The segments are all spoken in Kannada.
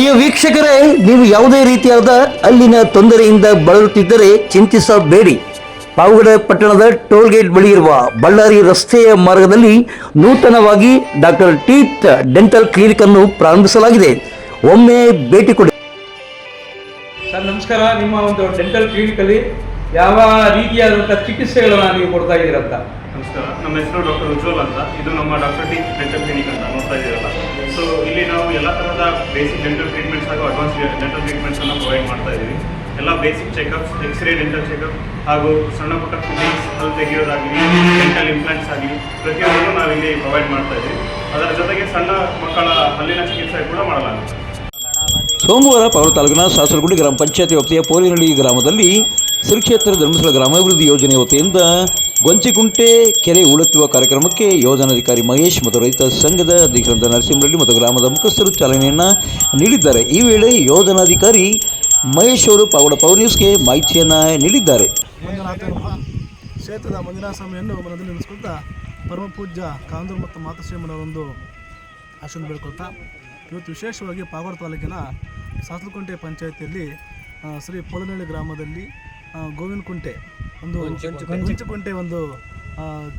ಪ್ರಿಯ ವೀಕ್ಷಕರೇ ನೀವು ಯಾವುದೇ ರೀತಿಯಾದ ಅಲ್ಲಿನ ತೊಂದರೆಯಿಂದ ಬಳಲುತ್ತಿದ್ದರೆ ಚಿಂತಿಸಬೇಡಿ. ಪಾವಗಡ ಪಟ್ಟಣದ ಟೋಲ್ ಗೇಟ್ ಬಳಿ ಇರುವ ಬಳ್ಳಾರಿ ರಸ್ತೆಯ ಮಾರ್ಗದಲ್ಲಿ ನೂತನವಾಗಿ ಡಾಕ್ಟರ್ ಟೀತ್ ಡೆಂಟಲ್ ಕ್ಲಿನಿಕ್ ಅನ್ನು ಪ್ರಾರಂಭಿಸಲಾಗಿದೆ. ಒಮ್ಮೆ ಭೇಟಿ ಕೊಡಿ. ಸರ್ ನಮಸ್ಕಾರ. ನಿಮ್ಮ ಒಂದು ಡೆಂಟಲ್ ಕ್ಲಿನಿಕಲ್ಲಿ ಯಾವ ರೀತಿಯಾದಂತಹ ಚಿಕಿತ್ಸೆಗಳನ್ನ ನೀವು ಕೊಡ್ತಾ ಇದ್ದೀರಂತ? ನಮಸ್ಕಾರ. ನಮ್ಮ ಹೆಸರು ಡಾಕ್ಟರ್ ಉಜ್ವಲ್ ಅಂತ. ಇದು ನಮ್ಮ ಡಾಕ್ಟರ್ ಟೀತ್ ಡೆಂಟಲ್ ಕ್ಲಿನಿಕ್ ಅಂತ ನೋಡ್ತಾ ಇದ್ದೀರಲ್ಲ. ಸೊ ನಾವು ಎಲ್ಲ ಥರದ ಬೇಸಿಕ್ ಡೆಂಟಲ್ ಟ್ರೀಟ್ಮೆಂಟ್ಸ್ ಹಾಗೂ ಅಡ್ವಾನ್ಸ್ ಡೆಂಟಲ್ ಟ್ರೀಟ್ಮೆಂಟ್ಸ್ ಅನ್ನು ಪ್ರೊವೈಡ್ ಮಾಡ್ತಾ ಇದ್ದೀವಿ ಎಲ್ಲ basic checkups x ray dental checkup ಹಾಗೂ ಸಣ್ಣ ಪುಟ್ಟ ಫಿಟ್ಟಿಂಗ್ಸ್ ಅಲ್ಲಿ ತೆಗೆಯೋದಾಗಲಿ ಡೆಂಟಲ್ ಇಂಪ್ಲಾಂಟ್ಸ್ ಆಗಲಿ ಪ್ರತಿಯೊಂದನ್ನು ನಾವು ಇಲ್ಲಿ ಪ್ರೊವೈಡ್ ಮಾಡ್ತಾ ಇದ್ದೀವಿ ಅದರ ಜೊತೆಗೆ ಸಣ್ಣ ಮಕ್ಕಳ ಹಲ್ಲಿನ ಚಿಕಿತ್ಸೆ ಕೂಡ ಮಾಡಲಾಗುತ್ತೆ. ಸೋಮವಾರ ಪಾವಗಡ ತಾಲೂಕಿನ ಸಾಸರಗುಡಿ ಗ್ರಾಮ ಪಂಚಾಯತಿ ವ್ಯಾಪ್ತಿಯ ಪೋರಿನಳ್ಳಿ ಗ್ರಾಮದಲ್ಲಿ ಶ್ರೀ ಕ್ಷೇತ್ರ ಧರ್ಮಸ್ಥಳ ಗ್ರಾಮಾಭಿವೃದ್ಧಿ ಯೋಜನೆ ವತಿಯಿಂದ ಗೊಂಚಿಕುಂಟೆ ಕೆರೆ ಉಳುತ್ತುವ ಕಾರ್ಯಕ್ರಮಕ್ಕೆ ಯೋಜನಾಧಿಕಾರಿ ಮಹೇಶ್ ಮತ್ತು ರೈತ ಸಂಘದ ಅಧ್ಯಕ್ಷರಾದ ನರಸಿಂಹರೆಡ್ಡಿ ಮತ್ತು ಗ್ರಾಮದ ಮುಖಸ್ಥರು ಚಾಲನೆಯನ್ನು ನೀಡಿದ್ದಾರೆ. ಈ ವೇಳೆ ಯೋಜನಾಧಿಕಾರಿ ಮಹೇಶ್ ಅವರು ಪಾವಡ ಪವರ್ ನ್ಯೂಸ್ಗೆ ಮಾಹಿತಿಯನ್ನು ನೀಡಿದ್ದಾರೆ. ಕ್ಷೇತ್ರದ ಮಂಜುನಾಥ ಸ್ವಾಮಿಯನ್ನು ಮನದಲ್ಲಿ ನೆನೆಸ್ಕೊಳ್ತಾ ಪರಮ ಪೂಜ್ಯ ಕಾಂದೂರು ಮತ್ತು ಮಾತಶ್ರೀಮನ ಒಂದು ಬೇಡ್ಕೊಳ್ತಾ ಇವತ್ತು ವಿಶೇಷವಾಗಿ ಪಾವಡ ತಾಲೂಕಿನ ಸಾಸಲಕುಂಟೆ ಪಂಚಾಯತಿಯಲ್ಲಿ ಶ್ರೀ ಪೋಲನಹಳ್ಳಿ ಗ್ರಾಮದಲ್ಲಿ ಗೋವಿನಕುಂಟೆ ಒಂದು ಗುಂಚುಕುಂಟೆ ಒಂದು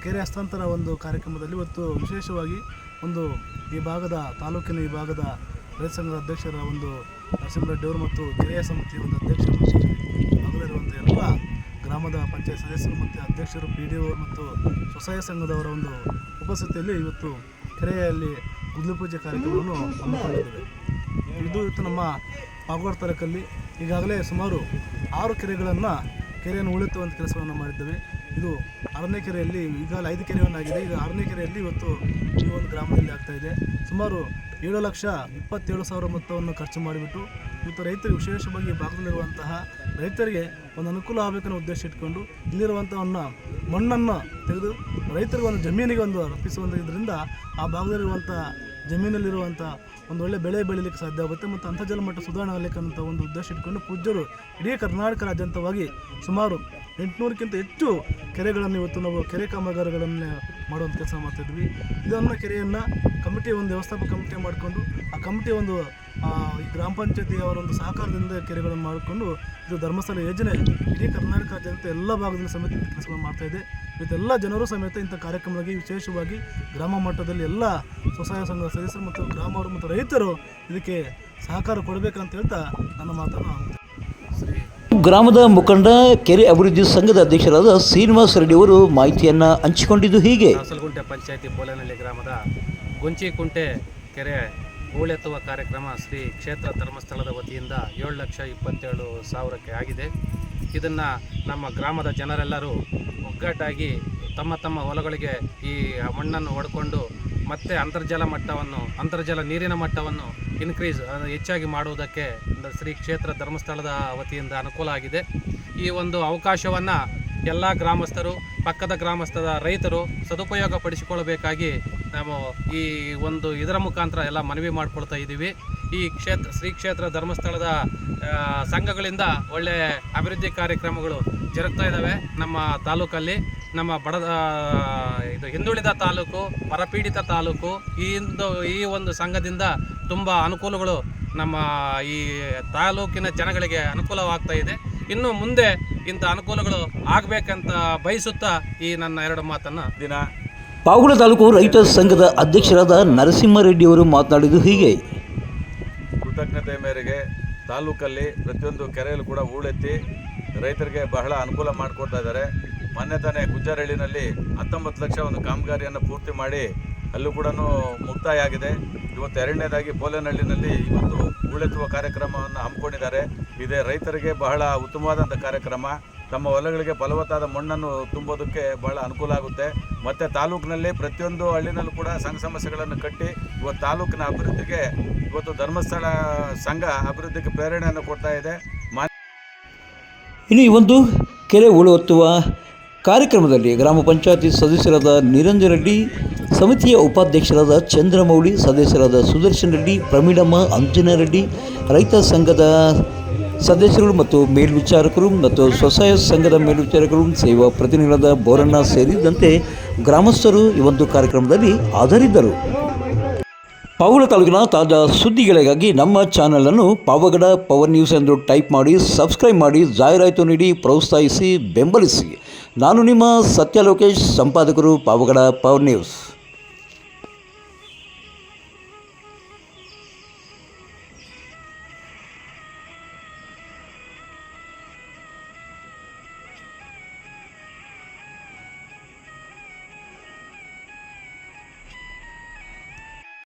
ಕೆರೆ ಹಸ್ತಾಂತರ ಒಂದು ಕಾರ್ಯಕ್ರಮದಲ್ಲಿ ಇವತ್ತು ವಿಶೇಷವಾಗಿ ಒಂದು ಈ ಭಾಗದ ತಾಲೂಕಿನ ಈ ಭಾಗದ ರೈತ ಸಂಘದ ಅಧ್ಯಕ್ಷರ ಒಂದು ನರಸಿಂಹರೆಡ್ಡಿ ಅವರು ಮತ್ತು ಕೆರೆಯ ಸಮಿತಿಯ ಒಂದು ಅಧ್ಯಕ್ಷರು ಭಾಗದಲ್ಲಿರುವಂಥ ಎಲ್ಲ ಗ್ರಾಮದ ಪಂಚಾಯತ್ ಸದಸ್ಯರು ಮತ್ತು ಅಧ್ಯಕ್ಷರು ಪಿ ಡಿ ಒ ಮತ್ತು ಸ್ವಸಹಾಯ ಸಂಘದವರ ಒಂದು ಉಪಸ್ಥಿತಿಯಲ್ಲಿ ಇವತ್ತು ಕೆರೆಯಲ್ಲಿ ಗುದ್ಲು ಪೂಜೆ ಕಾರ್ಯಕ್ರಮವನ್ನು ಹಮ್ಮಿಕೊಂಡಿದ್ದೇವೆ. ಇದು ಇವತ್ತು ನಮ್ಮ ಪಾಗೋಡ್ ತಾಲೂಕಲ್ಲಿ ಈಗಾಗಲೇ ಸುಮಾರು ಆರು ಕೆರೆಗಳನ್ನು ಕೆರೆಯನ್ನು ಉಳಿಸುವಂಥ ಕೆಲಸವನ್ನು ಮಾಡಿದ್ದೇವೆ. ಇದು ಆರನೇ ಕೆರೆಯಲ್ಲಿ ಈಗಾಗಲೇ ಐದು ಕೆರೆಯನ್ನಾಗಿದೆ. ಈಗ ಆರನೇ ಕೆರೆಯಲ್ಲಿ ಇವತ್ತು ಈ ಒಂದು ಗ್ರಾಮದಲ್ಲಿ ಆಗ್ತಾ ಇದೆ. ಸುಮಾರು ಏಳು ಲಕ್ಷ ಇಪ್ಪತ್ತೇಳು ಸಾವಿರ ಮೊತ್ತವನ್ನು ಖರ್ಚು ಮಾಡಿಬಿಟ್ಟು ಇವತ್ತು ರೈತರಿಗೆ ವಿಶೇಷವಾಗಿ ಭಾಗದಲ್ಲಿರುವಂತಹ ರೈತರಿಗೆ ಒಂದು ಅನುಕೂಲ ಆಗಬೇಕನ್ನೋ ಉದ್ದೇಶ ಇಟ್ಕೊಂಡು ಇಲ್ಲಿರುವಂಥವನ್ನ ಮಣ್ಣನ್ನು ತೆಗೆದು ರೈತರಿಗೆ ಒಂದು ಜಮೀನಿಗೆ ಒಂದು ರಪ್ಪಿಸುವಂಥ ಇದರಿಂದ ಆ ಭಾಗದಲ್ಲಿರುವಂಥ ಜಮೀನಲ್ಲಿರುವಂಥ ಒಂದು ಒಳ್ಳೆ ಬೆಳೆ ಬೆಳೀಲಿಕ್ಕೆ ಸಾಧ್ಯ ಆಗುತ್ತೆ ಮತ್ತು ಅಂತರ್ಜಲ ಮಟ್ಟ ಸುಧಾರಣೆ ಆಗಲಿಕ್ಕಂಥ ಒಂದು ಉದ್ದೇಶ ಇಟ್ಕೊಂಡು ಪೂಜ್ಯರು ಇಡೀ ಕರ್ನಾಟಕ ರಾಜ್ಯಂತವಾಗಿ ಸುಮಾರು ಎಂಟುನೂರಕ್ಕಿಂತ ಹೆಚ್ಚು ಕೆರೆಗಳನ್ನು ಇವತ್ತು ನಾವು ಕೆರೆ ಕಾಮಗಾರಿಗಳನ್ನು ಮಾಡುವಂಥ ಕೆಲಸ ಮಾಡ್ತಿದ್ವಿ ಇದನ್ನು ಕೆರೆಯನ್ನು ಕಮಿಟಿ ಒಂದು ವ್ಯವಸ್ಥಾಪಕ ಕಮಿಟಿ ಮಾಡಿಕೊಂಡು, ಆ ಕಮಿಟಿ ಒಂದು ಗ್ರಾಮ ಪಂಚಾಯತಿ ಅವರ ಒಂದು ಸಹಕಾರದಿಂದ ಕೆರೆಗಳನ್ನು ಮಾಡಿಕೊಂಡು ಇದು ಧರ್ಮಸ್ಥಳ ಯೋಜನೆ ಇಡೀ ಕರ್ನಾಟಕ ರಾಜ್ಯಂತ ಎಲ್ಲ ಭಾಗದಲ್ಲಿ ಸಮಿತಿ ಕೆಲಸಗಳನ್ನು ಮಾಡ್ತಾ ಇದೆ ಇವತ್ತೆಲ್ಲ ಜನರು ಸಮೇತ ಇಂಥ ಕಾರ್ಯಕ್ರಮವಾಗಿ ವಿಶೇಷವಾಗಿ ಗ್ರಾಮ ಮಟ್ಟದಲ್ಲಿ ಎಲ್ಲ ಸ್ವಸಹಾಯ ಸಂಘದ ಸದಸ್ಯರು ಮತ್ತು ಗ್ರಾಮವರು ಮತ್ತು ರೈತರು ಇದಕ್ಕೆ ಸಹಕಾರ ಕೊಡಬೇಕಂತ ಹೇಳ್ತಾ ನನ್ನ ಮಾತನ್ನು ಶ್ರೀ ಗ್ರಾಮದ ಮುಖಂಡ ಕೆರೆ ಅಭಿವೃದ್ಧಿ ಸಂಘದ ಅಧ್ಯಕ್ಷರಾದ ಶ್ರೀನಿವಾಸ ರೆಡ್ಡಿ ಅವರು ಮಾಹಿತಿಯನ್ನು ಹಂಚಿಕೊಂಡಿದ್ದು ಹೀಗೆ. ಅಸಲಗುಂಟೆ ಪಂಚಾಯತಿ ಪೋಲನಹಳ್ಳಿ ಗ್ರಾಮದ ಗುಂಚಿಕುಂಟೆ ಕೆರೆ ಹೂಳೆತ್ತುವ ಕಾರ್ಯಕ್ರಮ ಶ್ರೀ ಕ್ಷೇತ್ರ ಧರ್ಮಸ್ಥಳದ ವತಿಯಿಂದ ಏಳು ಲಕ್ಷ ಇಪ್ಪತ್ತೇಳು ಸಾವಿರಕ್ಕೆ ಆಗಿದೆ. ಇದನ್ನು ನಮ್ಮ ಗ್ರಾಮದ ಜನರೆಲ್ಲರೂ ಒಗ್ಗಟ್ಟಾಗಿ ತಮ್ಮ ತಮ್ಮ ಹೊಲಗಳಿಗೆ ಈ ಮಣ್ಣನ್ನು ಹೊಡ್ಕೊಂಡು ಮತ್ತೆ ಅಂತರ್ಜಲ ಮಟ್ಟವನ್ನು, ಅಂತರ್ಜಲ ನೀರಿನ ಮಟ್ಟವನ್ನು ಇನ್ಕ್ರೀಸ್ ಹೆಚ್ಚಾಗಿ ಮಾಡುವುದಕ್ಕೆ ಶ್ರೀ ಕ್ಷೇತ್ರ ಧರ್ಮಸ್ಥಳದ ವತಿಯಿಂದ ಅನುಕೂಲ ಆಗಿದೆ. ಈ ಒಂದು ಅವಕಾಶವನ್ನು ಎಲ್ಲ ಗ್ರಾಮಸ್ಥರು, ಪಕ್ಕದ ಗ್ರಾಮಸ್ಥರ ರೈತರು ಸದುಪಯೋಗ ಪಡಿಸಿಕೊಳ್ಳಬೇಕಾಗಿ ನಾವು ಈ ಒಂದು ಇದರ ಮುಖಾಂತರ ಎಲ್ಲ ಮನವಿ ಮಾಡಿಕೊಳ್ತಾ ಇದ್ದೀವಿ ಈ ಕ್ಷೇತ್ರ, ಶ್ರೀ ಕ್ಷೇತ್ರ ಧರ್ಮಸ್ಥಳದ ಸಂಘಗಳಿಂದ ಒಳ್ಳೆ ಅಭಿವೃದ್ಧಿ ಕಾರ್ಯಕ್ರಮಗಳು ಜರುಗ್ತಾ ಇದ್ದಾವೆ ನಮ್ಮ ತಾಲೂಕಲ್ಲಿ, ನಮ್ಮ ಬಡ ಇದು ಹಿಂದುಳಿದ ತಾಲೂಕು ಪರಪೀಡಿತ ತಾಲೂಕು, ಈ ಒಂದು ಈ ಒಂದು ಸಂಘದಿಂದ ತುಂಬ ಅನುಕೂಲಗಳು ನಮ್ಮ ಈ ತಾಲೂಕಿನ ಜನಗಳಿಗೆ ಅನುಕೂಲವಾಗ್ತಾ ಇದೆ. ಇನ್ನು ಮುಂದೆ ಇಂಥ ಅನುಕೂಲಗಳು ಆಗಬೇಕಂತ ಬಯಸುತ್ತಾ ಈ ನನ್ನ ಎರಡು ಮಾತನ್ನು ದಿನ. ಪಾವಗಡ ತಾಲೂಕು ರೈತ ಸಂಘದ ಅಧ್ಯಕ್ಷರಾದ ನರಸಿಂಹರೆಡ್ಡಿಯವರು ಮಾತನಾಡಿದ್ದು ಹೀಗೆ. ಕೃತಜ್ಞತೆ ಮೇರೆಗೆ ತಾಲೂಕಲ್ಲಿ ಪ್ರತಿಯೊಂದು ಕೆರೆಯಲ್ಲೂ ಕೂಡ ಹೂಳೆತ್ತಿ ರೈತರಿಗೆ ಬಹಳ ಅನುಕೂಲ ಮಾಡಿಕೊಡ್ತಾ ಇದ್ದಾರೆ. ಮೊನ್ನೆ ತಾನೇ ಗುಜ್ಜಾರಹಳ್ಳಿನಲ್ಲಿ ಹತ್ತೊಂಬತ್ತು ಲಕ್ಷ ಒಂದು ಕಾಮಗಾರಿಯನ್ನು ಪೂರ್ತಿ ಮಾಡಿ ಅಲ್ಲೂ ಕೂಡ ಮುಕ್ತಾಯ ಆಗಿದೆ ಇವತ್ತು ಎರಡನೇದಾಗಿ ಪೋಲೇನಹಳ್ಳಿನಲ್ಲಿ ಇವತ್ತು ಹೂಳೆತ್ತುವ ಕಾರ್ಯಕ್ರಮವನ್ನು ಹಮ್ಮಿಕೊಂಡಿದ್ದಾರೆ. ಇದೇ ರೈತರಿಗೆ ಬಹಳ ಉತ್ತಮವಾದಂಥ ಕಾರ್ಯಕ್ರಮ. ತಮ್ಮ ಹೊಲಗಳಿಗೆ ಫಲವತ್ತಾದ ಮಣ್ಣನ್ನು ತುಂಬೋದಕ್ಕೆ ಬಹಳ ಅನುಕೂಲ ಆಗುತ್ತೆ. ಮತ್ತು ತಾಲೂಕಿನಲ್ಲಿ ಪ್ರತಿಯೊಂದು ಹಳ್ಳಿನಲ್ಲೂ ಕೂಡ ಸಂಘ ಸಮಸ್ಯೆಗಳನ್ನು ಕಟ್ಟಿ ಇವತ್ತು ತಾಲೂಕಿನ ಅಭಿವೃದ್ಧಿಗೆ ಇವತ್ತು ಧರ್ಮಸ್ಥಳ ಸಂಘ ಅಭಿವೃದ್ಧಿಗೆ ಪ್ರೇರಣೆಯನ್ನು ಕೊಡ್ತಾ ಇದೆ. ಇನ್ನು ಈ ಒಂದು ಕೆರೆ ಉಳುವತ್ತುವ ಕಾರ್ಯಕ್ರಮದಲ್ಲಿ ಗ್ರಾಮ ಪಂಚಾಯತಿ ಸದಸ್ಯರಾದ ನಿರಂಜನ ರೆಡ್ಡಿ, ಸಮಿತಿಯ ಉಪಾಧ್ಯಕ್ಷರಾದ ಚಂದ್ರಮೌಳಿ, ಸದಸ್ಯರಾದ ಸುದರ್ಶನ್ ರೆಡ್ಡಿ, ಪ್ರಮೀಳಮ್ಮ, ಅಂಜನ ರೆಡ್ಡಿ, ರೈತ ಸಂಘದ ಸದಸ್ಯರು ಮತ್ತು ಮೇಲ್ವಿಚಾರಕರು ಮತ್ತು ಸ್ವಸಹಾಯ ಸಂಘದ ಮೇಲ್ವಿಚಾರಕರು ಸೇವಾ ಪ್ರತಿನಿಧಿಗಳಾದ ಬೋರಣ್ಣ ಸೇರಿದಂತೆ ಗ್ರಾಮಸ್ಥರು ಈ ಒಂದು ಕಾರ್ಯಕ್ರಮದಲ್ಲಿ ಹಾಜರಿದ್ದರು. ಪಾವಗಡ ತಾಲೂಕಿನ ತಾಜಾ ಸುದ್ದಿಗಳಿಗಾಗಿ ನಮ್ಮ ಚಾನಲನ್ನು ಪಾವಗಡ ಪವರ್ ನ್ಯೂಸ್ ಎಂದು ಟೈಪ್ ಮಾಡಿ ಸಬ್ಸ್ಕ್ರೈಬ್ ಮಾಡಿ, ಜಾಹೀರಾತು ನೀಡಿ ಪ್ರೋತ್ಸಾಹಿಸಿ, ಬೆಂಬಲಿಸಿ. ನಾನು ನಿಮ್ಮ ಸತ್ಯ ಲೋಕೇಶ್ ಸಂಪಾದಕರು ಪಾವಗಡ ಪವರ್ ನ್ಯೂಸ್.